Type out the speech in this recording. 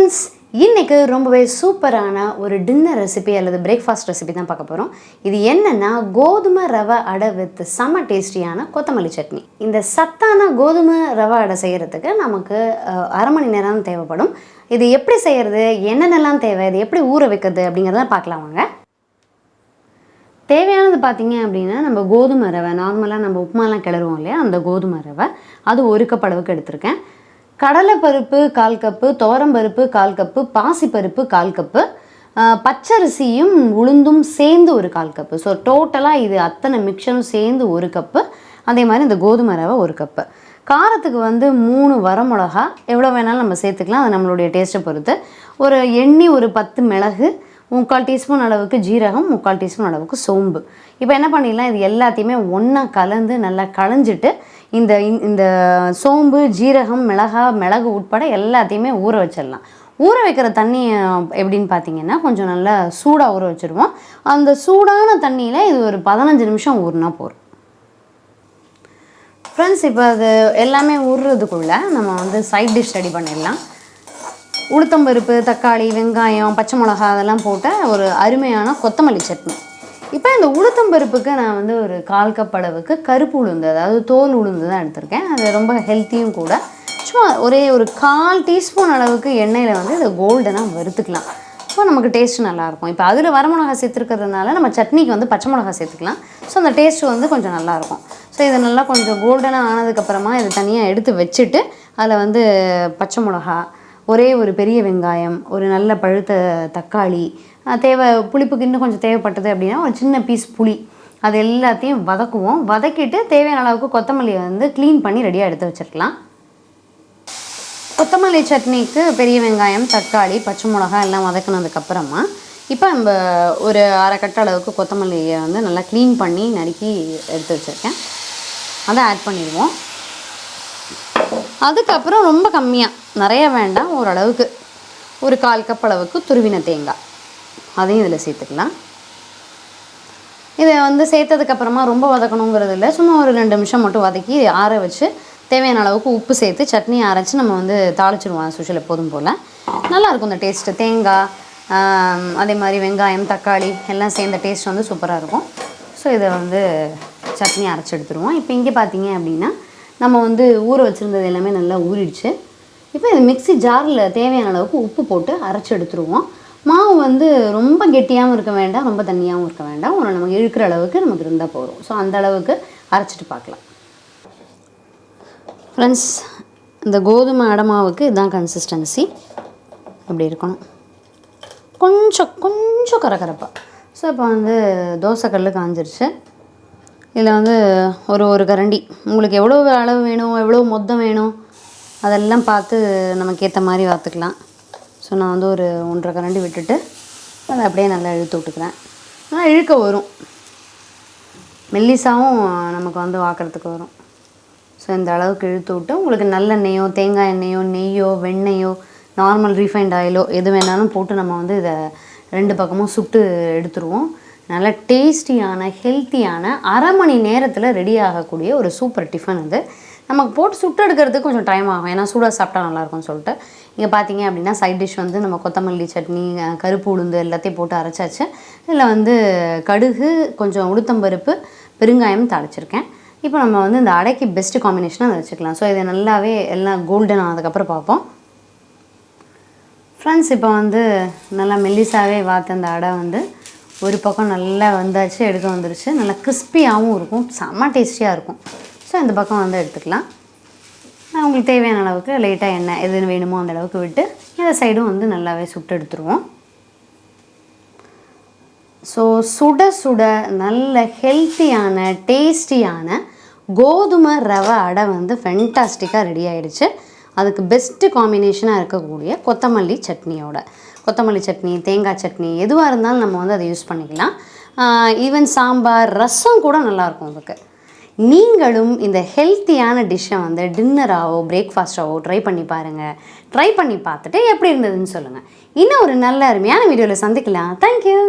Friends இன்னைக்கு ரொம்பவே சூப்பரான ஒரு டின்னர் ரெசிபி அல்லது பிரேக்ஃபாஸ்ட் ரெசிபி தான் பார்க்க போகிறோம் இது என்னென்னா கோதுமை ரவை அடை வித் செம்ம டேஸ்டியான கொத்தமல்லி சட்னி. இந்த சத்தான கோதுமை ரவை அடை செய்கிறதுக்கு நமக்கு அரை மணி நேரம் தேவைப்படும். இது எப்படி செய்கிறது என்னென்னலாம் தேவை இது எப்படி ஊற வைக்கிறது அப்படிங்கிறத பார்க்கலாம் வாங்க. தேவையானது பார்த்தீங்க அப்படின்னா நம்ம கோதுமை ரவை நார்மலாக நம்ம உப்புமாலாம் கிளறுவோம் இல்லையா? அந்த கோதுமை ரவை அது ஒரு கப் அளவுக்கு எடுத்திருக்கேன். கடலைப்பருப்பு கால் கப்பு துவரம்பருப்பு கால் கப்பு பாசிப்பருப்பு கால் கப்பு பச்சரிசியும் உளுந்தும் சேர்ந்து ஒரு கால் கப்பு. ஸோ டோட்டலாக இது அத்தனை மிக்சரும் சேர்ந்து ஒரு கப்பு. அதே மாதிரி இந்த கோதுமை ரவை ஒரு கப்பு. காரத்துக்கு வந்து மூணு வரமிளகா. எவ்வளோ வேணாலும் நம்ம சேர்த்துக்கலாம். அது நம்மளுடைய டேஸ்ட்டை பொறுத்து. ஒரு எண்ணெய் ஒரு பத்து மிளகு. முக்கால் டீஸ்பூன் அளவுக்கு ஜீரகம் முக்கால் டீஸ்பூன் அளவுக்கு சோம்பு. இப்போ என்ன பண்ணிடலாம்? இது எல்லாத்தையுமே ஒன்றா கலந்து நல்லா களைஞ்சிட்டு இந்த இந்த- இந்த சோம்பு ஜீரகம் மிளகா மிளகு உட்பட எல்லாத்தையுமே ஊற வச்சிடலாம். ஊற வைக்கிற தண்ணி எப்படின்னு பார்த்தீங்கன்னா கொஞ்சம் நல்லா சூடாக ஊற வச்சுருவோம். அந்த சூடான தண்ணியில் இது ஒரு பதினஞ்சு நிமிஷம் ஊறினா போதும். ஃப்ரெண்ட்ஸ் இப்போ அது எல்லாமே ஊறுறதுக்குள்ளே நம்ம வந்து சைட் டிஷ் ரெடி பண்ணிடலாம். உளுத்தம்பருப்பு தக்காளி வெங்காயம் பச்சை மிளகா அதெல்லாம் போட்ட ஒரு அருமையான கொத்தமல்லி சட்னி. இப்போ இந்த உளுத்தம்பருப்புக்கு நான் வந்து ஒரு கால் கப் அளவுக்கு கருப்பு உளுந்து அதாவது தோல் உளுந்து தான் எடுத்திருக்கேன். அது ரொம்ப ஹெல்த்தியும் கூட. சும்மா ஒரே ஒரு கால் டீஸ்பூன் அளவுக்கு எண்ணெயில் வந்து இதை கோல்டனாக வறுத்துக்கலாம். ஸோ நமக்கு டேஸ்ட் நல்லாயிருக்கும் இப்போ அதில் வரமிளகா சேர்த்துருக்கிறதுனால நம்ம சட்னிக்கு வந்து பச்சை மிளகா சேர்த்துக்கலாம். ஸோ அந்த டேஸ்ட் வந்து கொஞ்சம் நல்லாயிருக்கும் ஸோ இதை நல்லா கொஞ்சம் கோல்டனாக ஆனதுக்கப்புறமா இதை தனியாக எடுத்து வச்சுட்டு அதில் வந்து பச்சை மிளகா ஒரே ஒரு பெரிய வெங்காயம் ஒரு நல்ல பழுத்த தக்காளி தேவை புளிப்புக்கு இன்னும் கொஞ்சம் தேவைப்பட்டது அப்படின்னா ஒரு சின்ன பீஸ் புளி. அது எல்லாத்தையும் வதக்குவோம். வதக்கிட்டு தேவையான அளவுக்கு கொத்தமல்லியை வந்து க்ளீன் பண்ணி ரெடியாக எடுத்து வச்சிருக்கலாம். கொத்தமல்லி சட்னிக்கு பெரிய வெங்காயம் தக்காளி பச்சை மிளகா எல்லாம் வதக்குனதுக்கப்புறமா இப்போ நம்ம ஒரு அரை கட்ட அளவுக்கு கொத்தமல்லியை வந்து நல்லா க்ளீன் பண்ணி நறுக்கி எடுத்து வச்சுருக்கேன். அதை ஆட் பண்ணிடுவோம். அதுக்கப்புறம் ரொம்ப கம்மியாக நிறைய வேண்டாம் ஓரளவுக்கு. ஒரு கால் கப் அளவுக்கு துருவின தேங்காய். அதையும் இதில் சேர்த்துக்கலாம். இதை வந்து சேர்த்ததுக்கப்புறமா ரொம்ப வதக்கணுங்கிறது இல்லை. சும்மா ஒரு ரெண்டு நிமிஷம் மட்டும் வதக்கி ஆற வச்சு தேவையான அளவுக்கு உப்பு சேர்த்து சட்னி அரைச்சி நம்ம வந்து தாளிச்சிடுவோம் சுஷில் எப்போதும் போல். நல்லாயிருக்கும் இந்த டேஸ்ட்டு தேங்காய் அதே மாதிரி வெங்காயம் தக்காளி எல்லாம் சேர்ந்த டேஸ்ட் வந்து சூப்பராக இருக்கும். ஸோ இதை வந்து சட்னி அரைச்சி எடுத்துருவோம். இப்போ இங்கே பார்த்தீங்க அப்படின்னா நம்ம வந்து ஊற வச்சுருந்தது எல்லாமே நல்லா ஊறிடுச்சு. இப்போ இது மிக்ஸி ஜாரில் தேவையான அளவுக்கு உப்பு போட்டு அரைச்சி எடுத்துருவோம். மாவு வந்து ரொம்ப கெட்டியாகவும் இருக்க வேண்டாம் ரொம்ப தண்ணியாகவும் இருக்க வேண்டாம். ஒன்று நமக்கு இழுக்கிற அளவுக்கு நமக்கு இருந்தால் போதும். ஸோ அந்த அளவுக்கு அரைச்சிட்டு பார்க்கலாம். ஃப்ரெண்ட்ஸ் இந்த கோதுமை அடமாவுக்கு இதுதான் கன்சிஸ்டன்சி அப்படி இருக்கணும். கொஞ்சம் கொஞ்சம் கரகரப்பாக ஸோ இப்போ வந்து தோசைக்கல் காஞ்சிருச்சு. இதில் வந்து ஒரு ஒரு கரண்டி. உங்களுக்கு எவ்வளோ அளவு வேணும் எவ்வளோ மொத்தம் வேணும் அதெல்லாம் பார்த்து நமக்கு ஏற்ற மாதிரி பார்த்துக்கலாம் ஸோ நான் வந்து ஒரு ஒன்றரை கரண்டி விட்டுட்டு அதை அப்படியே நல்லா இழுத்து விட்டுக்கிறேன். ஆனால் இழுக்க வரும். மெல்லிசாவும் நமக்கு வந்து வாக்கிறதுக்கு வரும். ஸோ இந்த அளவுக்கு இழுத்து விட்டு உங்களுக்கு நல்லெண்ணெயோ தேங்காய் எண்ணெயோ நெய்யோ வெண்ணெயோ நார்மல் ரீஃபைண்ட் ஆயிலோ எது வேணாலும் போட்டு நம்ம வந்து இதை ரெண்டு பக்கமும் சுட்டு எடுத்துருவோம். நல்ல டேஸ்டியான ஹெல்த்தியான அரை மணி நேரத்தில் ரெடி ஆகக்கூடிய ஒரு சூப்பர் டிஃபன் அது. நமக்கு போட்டு சுட்டு எடுக்கிறதுக்கு கொஞ்சம் டைம் ஆகும். ஏன்னா சூடாக சாப்பிட்டா நல்லாயிருக்கும்னு சொல்லிட்டு. இங்கே பார்த்தீங்க அப்படின்னா சைட் டிஷ் வந்து நம்ம கொத்தமல்லி சட்னி கருப்பு உளுந்து எல்லாத்தையும் போட்டு அரைச்சாச்சு. இதில் வந்து கடுகு கொஞ்சம் உளுத்தம்பருப்பு பெருங்காயம் தாளிச்சிருக்கேன். இப்போ நம்ம வந்து இந்த அடைக்கு பெஸ்ட்டு காம்பினேஷனாக அதை வச்சுக்கலாம். ஸோ இதை நல்லாவே எல்லாம் கோல்டன் ஆனதுக்கப்புறம் பார்ப்போம். ஃப்ரெண்ட்ஸ் இப்போ வந்து நல்லா மெல்லிசாவே வாத்த அந்த அடை வந்து ஒரு பக்கம் நல்லா வந்தாச்சு எடுக்க வந்துருச்சு. நல்லா கிறிஸ்பியாகவும் இருக்கும். செம்ம டேஸ்டியாக இருக்கும். ஸோ இந்த பக்கம் வந்து எடுத்துக்கலாம். உங்களுக்கு தேவையான அளவுக்கு லைட்டாக எண்ணெய் எது வேணுமோ அந்த அளவுக்கு விட்டு இந்த சைடும் வந்து நல்லாவே சுட்டு எடுத்துருவோம். ஸோ சுட சுட நல்ல ஹெல்த்தியான டேஸ்டியான கோதுமை ரவை அடை வந்து ஃபென்டாஸ்டிக்காக ரெடி ஆகிடுச்சு அதுக்கு பெஸ்ட்டு காம்பினேஷனாக இருக்கக்கூடிய கொத்தமல்லி சட்னியோட. கொத்தமல்லி சட்னி தேங்காய் சட்னி எதுவாக இருந்தாலும் நம்ம வந்து அதை யூஸ் பண்ணிக்கலாம். ஈவன் சாம்பார் ரசம் கூட நல்லாயிருக்கும் அதுக்கு. நீங்களும் இந்த ஹெல்த்தியான டிஷ்ஷை வந்து டின்னராகவோ பிரேக்ஃபாஸ்ட்டாவோ ட்ரை பண்ணி பாருங்கள் ட்ரை பண்ணி பார்த்துட்டு எப்படி இருந்ததுன்னு சொல்லுங்கள் இன்னும் ஒரு நல்ல அருமையான வீடியோவில் சந்திக்கலாம். தேங்க்யூ